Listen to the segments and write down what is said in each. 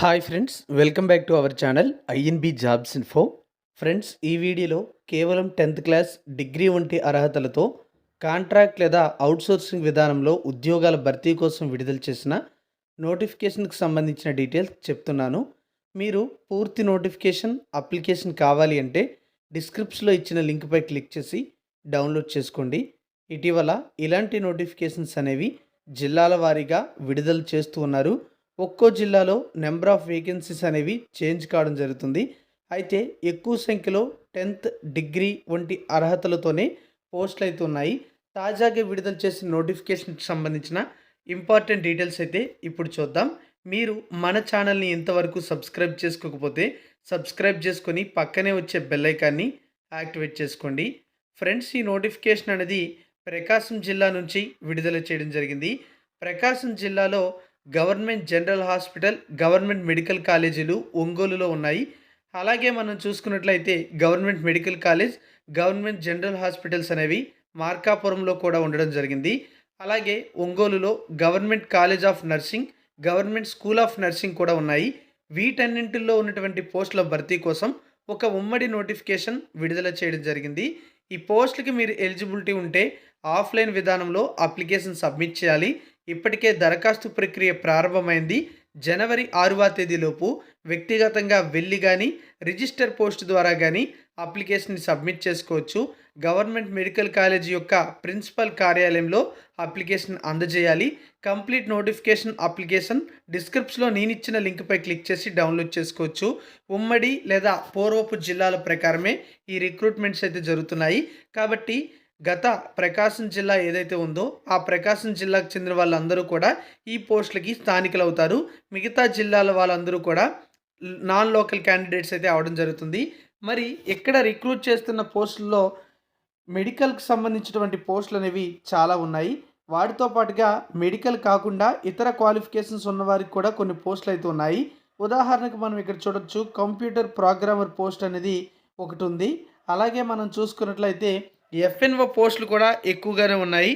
Hi friends welcome back to our channel INB jobs info friends ఈ వీడియోలో కేవలం tenth class degree వంటి అర్హతలతో contract లేదా అవుట్సోర్సింగ్ విధానంలో ఉద్యోగాల భర్తీ కోసం విడుదల చేసిన నోటిఫికేషన్కి సంబంధించిన డీటెయిల్స్ చెప్తున్నాను. మీరు పూర్తి నోటిఫికేషన్ అప్లికేషన్ కావాలి అంటే డిస్క్రిప్షన్లో ఇచ్చిన లింక్పై క్లిక్ చేసి డౌన్లోడ్ చేసుకోండి. ఇటీవల ఇలాంటి నోటిఫికేషన్స్ అనేవి జిల్లాల వారీగా విడుదల చేస్తూ ఉన్నారు. ఒక్కో జిల్లాలో నెంబర్ ఆఫ్ వేకెన్సీస్ అనేవి చేంజ్ కావడం జరుగుతుంది. అయితే ఎక్కువ సంఖ్యలో టెన్త్ డిగ్రీ వంటి అర్హతలతోనే పోస్టులు అయితే ఉన్నాయి. తాజాగా విడుదల చేసిన నోటిఫికేషన్కి సంబంధించిన ఇంపార్టెంట్ డీటెయిల్స్ అయితే ఇప్పుడు చూద్దాం. మీరు మన ఛానల్ని ఇంతవరకు సబ్స్క్రైబ్ చేసుకోకపోతే సబ్స్క్రైబ్ చేసుకొని పక్కనే వచ్చే బెల్ ఐకాన్ని యాక్టివేట్ చేసుకోండి. ఫ్రెండ్స్ ఈ నోటిఫికేషన్ అనేది ప్రకాశం జిల్లా నుంచి విడుదల చేయడం జరిగింది. ప్రకాశం జిల్లాలో government general hospital government medical కాలేజీలు ఒంగోలులో ఉన్నాయి. అలాగే మనం చూసుకున్నట్లయితే government medical college government general hospitals అనేవి మార్కాపురంలో కూడా ఉండడం జరిగింది. అలాగే ఒంగోలులో government college of nursing government school of nursing కూడా ఉన్నాయి. వీటన్నింటిలో ఉన్నటువంటి పోస్టుల భర్తీ కోసం ఒక ఉమ్మడి నోటిఫికేషన్ విడుదల చేయడం జరిగింది. ఈ పోస్టులకి మీరు ఎలిజిబిలిటీ ఉంటే ఆఫ్లైన్ విధానంలో అప్లికేషన్ సబ్మిట్ చేయాలి. ఇప్పటికే దరఖాస్తు ప్రక్రియ ప్రారంభమైంది. జనవరి ఆరవ తేదీలోపు వ్యక్తిగతంగా వెళ్ళి కానీ రిజిస్టర్ పోస్ట్ ద్వారా కానీ అప్లికేషన్ని సబ్మిట్ చేసుకోవచ్చు. గవర్నమెంట్ మెడికల్ కాలేజ్ యొక్క ప్రిన్సిపల్ కార్యాలయంలో అప్లికేషన్ అందజేయాలి. కంప్లీట్ నోటిఫికేషన్ అప్లికేషన్ డిస్క్రిప్షన్లో నేను ఇచ్చిన లింక్పై క్లిక్ చేసి డౌన్లోడ్ చేసుకోవచ్చు. ఉమ్మడి లేదా పూర్వపు జిల్లాల ప్రకారమే ఈ రిక్రూట్మెంట్స్ అయితే జరుగుతున్నాయి. కాబట్టి గత ప్రకాశం జిల్లా ఏదైతే ఉందో ఆ ప్రకాశం జిల్లాకు చెందిన వాళ్ళందరూ కూడా ఈ పోస్టులకి స్థానికులు అవుతారు మిగతా జిల్లాల వాళ్ళందరూ కూడా నాన్ లోకల్ క్యాండిడేట్స్ అయితే అవడం జరుగుతుంది. మరి ఇక్కడ రిక్రూట్ చేస్తున్న పోస్టుల్లో మెడికల్కి సంబంధించినటువంటి పోస్టులు అనేవి చాలా ఉన్నాయి. వాటితో పాటుగా మెడికల్ కాకుండా ఇతర క్వాలిఫికేషన్స్ ఉన్న వారికి కూడా కొన్ని పోస్టులు అయితే ఉన్నాయి. ఉదాహరణకు మనం ఇక్కడ చూడొచ్చు కంప్యూటర్ ప్రోగ్రామర్ పోస్ట్ అనేది ఒకటి ఉంది. అలాగే మనం చూసుకున్నట్లయితే ఎఫ్ఎన్ఓ పోస్టులు కూడా ఎక్కువగానే ఉన్నాయి.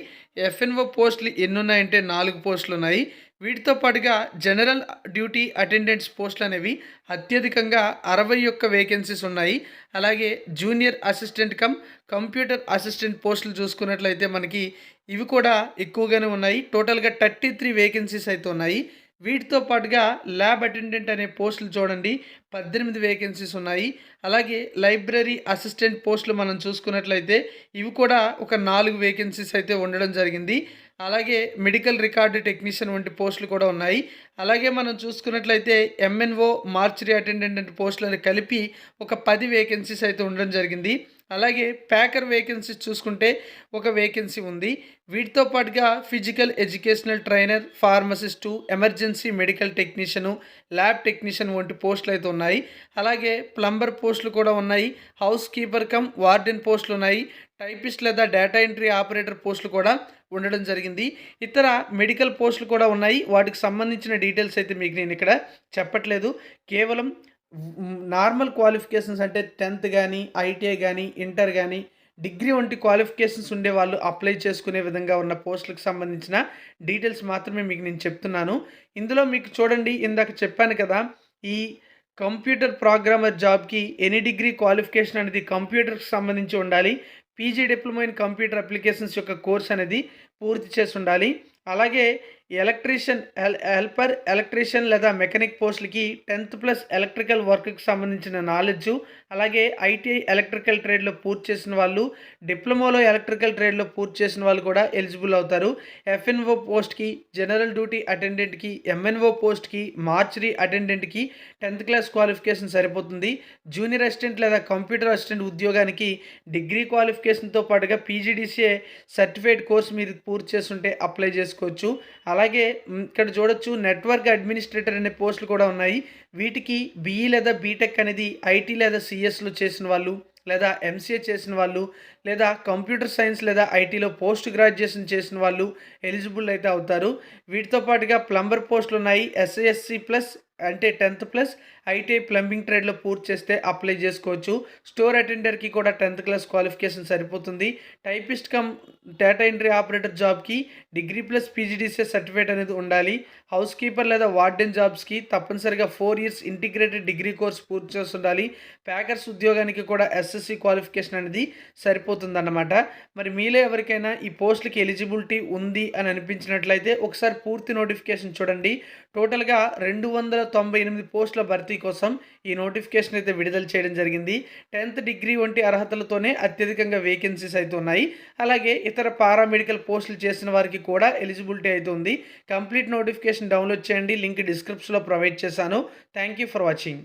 ఎఫ్ఎన్ఓ పోస్టులు ఎన్ని ఉన్నాయంటే నాలుగు పోస్టులు ఉన్నాయి. వీటితో పాటుగా జనరల్ డ్యూటీ అటెండెంట్స్ పోస్టులు అనేవి అత్యధికంగా అరవై ఒక్క వేకెన్సీస్ ఉన్నాయి. అలాగే junior assistant cum computer assistant పోస్టులు చూసుకున్నట్లయితే మనకి ఇవి కూడా ఎక్కువగానే ఉన్నాయి. టోటల్గా థర్టీ త్రీ వేకెన్సీస్ అయితే ఉన్నాయి. వీటితో పాటుగా ల్యాబ్ అటెండెంట్ అనే పోస్టులు చూడండి. పద్దెనిమిది వేకెన్సీస్ ఉన్నాయి. అలాగే లైబ్రరీ అసిస్టెంట్ పోస్టులు మనం చూసుకున్నట్లయితే ఇవి కూడా ఒక నాలుగు వేకెన్సీస్ అయితే ఉండడం జరిగింది. అలాగే మెడికల్ రికార్డు టెక్నీషియన్ వంటి పోస్టులు కూడా ఉన్నాయి. అలాగే మనం చూసుకున్నట్లయితే ఎంఎన్ఓ మార్చరీ అటెండెంట్ పోస్టులను కలిపి ఒక పది వేకెన్సీస్ అయితే ఉండడం జరిగింది. అలాగే ప్యాకర్ వేకెన్సీస్ చూసుకుంటే ఒక వేకెన్సీ ఉంది. వీటితో పాటుగా physical educational trainer pharmacist emergency medical technician lab technician వంటి పోస్టులు అయితే ఉన్నాయి. అలాగే ప్లంబర్ పోస్టులు కూడా ఉన్నాయి. హౌస్ కీపర్ కమ్ వార్డెన్ పోస్టులు ఉన్నాయి. టైపిస్ట్ లేదా డేటా ఎంట్రీ ఆపరేటర్ పోస్టులు కూడా ఉండడం జరిగింది. ఇతర మెడికల్ పోస్టులు కూడా ఉన్నాయి. వాటికి సంబంధించిన డీటెయిల్స్ అయితే మీకు నేను ఇక్కడ చెప్పట్లేదు. కేవలం నార్మల్ క్వాలిఫికేషన్స్ అంటే టెన్త్ కానీ ఐటీఐ కానీ ఇంటర్ కానీ డిగ్రీ వంటి క్వాలిఫికేషన్స్ ఉండే వాళ్ళు అప్లై చేసుకునే విధంగా ఉన్న పోస్టులకు సంబంధించిన డీటెయిల్స్ మాత్రమే మీకు నేను చెప్తున్నాను. ఇందులో మీకు చూడండి ఇందాక చెప్పాను కదా ఈ కంప్యూటర్ ప్రోగ్రామర్ జాబ్కి ఎనీ డిగ్రీ క్వాలిఫికేషన్ అనేది కంప్యూటర్కి సంబంధించి ఉండాలి. PG diploma in computer applications యొక్క కోర్స్ అనేది పూర్తి చేసి ఉండాలి. అలాగే ఎలక్ట్రీషియన్ హెల్ హెల్పర్ ఎలక్ట్రీషియన్ లేదా మెకానిక్ పోస్టులకి టెన్త్ ప్లస్ ఎలక్ట్రికల్ వర్క్కి సంబంధించిన నాలెడ్జ్ అలాగే ఐటీఐ ఎలక్ట్రికల్ ట్రేడ్లో పూర్తి చేసిన వాళ్ళు డిప్లొమాలో ఎలక్ట్రికల్ ట్రేడ్లో పూర్తి చేసిన వాళ్ళు కూడా ఎలిజిబుల్ అవుతారు. ఎఫ్ఎన్ఓ పోస్ట్కి జనరల్ డ్యూటీ అటెండెంట్కి ఎంఎన్ఓ పోస్ట్కి మార్చరీ అటెండెంట్కి టెన్త్ క్లాస్ క్వాలిఫికేషన్ సరిపోతుంది. జూనియర్ అసిస్టెంట్ లేదా కంప్యూటర్ అసిస్టెంట్ ఉద్యోగానికి డిగ్రీ క్వాలిఫికేషన్తో పాటుగా పీజీడీసీఏ సర్టిఫికేట్ కోర్స్ మీరు పూర్తి చేస్తుంటే అప్లై చేసుకోవచ్చు. అలాగే అలాగే ఇక్కడ చూడొచ్చు నెట్వర్క్ అడ్మినిస్ట్రేటర్ అనే పోస్టులు కూడా ఉన్నాయి. వీటికి బీఈ లేదా బీటెక్ అనేది ఐటీ లేదా సిఎస్లో చేసిన వాళ్ళు లేదా ఎంసీఏ చేసిన వాళ్ళు లేదా కంప్యూటర్ సైన్స్ లేదా ఐటీలో పోస్ట్ గ్రాడ్యుయేషన్ చేసిన వాళ్ళు ఎలిజిబుల్ అయితే అవుతారు. వీటితో పాటుగా ప్లంబర్ పోస్టులు ఉన్నాయి. ఎస్ఏఎస్సి ప్లస్ అంటే టెన్త్ ప్లస్ ఐటీఐ ప్లంబింగ్ ట్రేడ్లో పూర్తి చేస్తే అప్లై చేసుకోవచ్చు. స్టోర్ అటెండర్కి కూడా టెన్త్ క్లాస్ క్వాలిఫికేషన్ సరిపోతుంది. Typist cum data entry operator జాబ్కి డిగ్రీ ప్లస్ పీజీడీసీ సర్టిఫికేట్ అనేది ఉండాలి. హౌస్ కీపర్ లేదా వార్డెన్ జాబ్స్కి తప్పనిసరిగా four years integrated degree course పూర్తి చేసి ఉండాలి ప్యాకర్స్ ఉద్యోగానికి కూడా ఎస్ఎస్సి క్వాలిఫికేషన్ అనేది సరిపోతుందన్నమాట. మరి మీలో ఎవరికైనా ఈ పోస్టులకి ఎలిజిబిలిటీ ఉంది అని అనిపించినట్లయితే ఒకసారి పూర్తి నోటిఫికేషన్ చూడండి. టోటల్గా రెండు వందల తొంభై ఎనిమిది పోస్టుల భర్తీ కోసం ఈ నోటిఫికేషన్ అయితే విడుదల చేయడం జరిగింది. టెన్త్ డిగ్రీ వంటి అర్హతలతోనే అత్యధికంగా వేకెన్సీస్ అయితే ఉన్నాయి. అలాగే ఇతర పారామెడికల్ పోస్టులు చేసిన వారికి కూడా ఎలిజిబిలిటీ అయితే ఉంది. కంప్లీట్ నోటిఫికేషన్ డౌన్లోడ్ చేయండి. లింక్ డిస్క్రిప్షన్లో ప్రొవైడ్ చేశాను. Thank you for watching.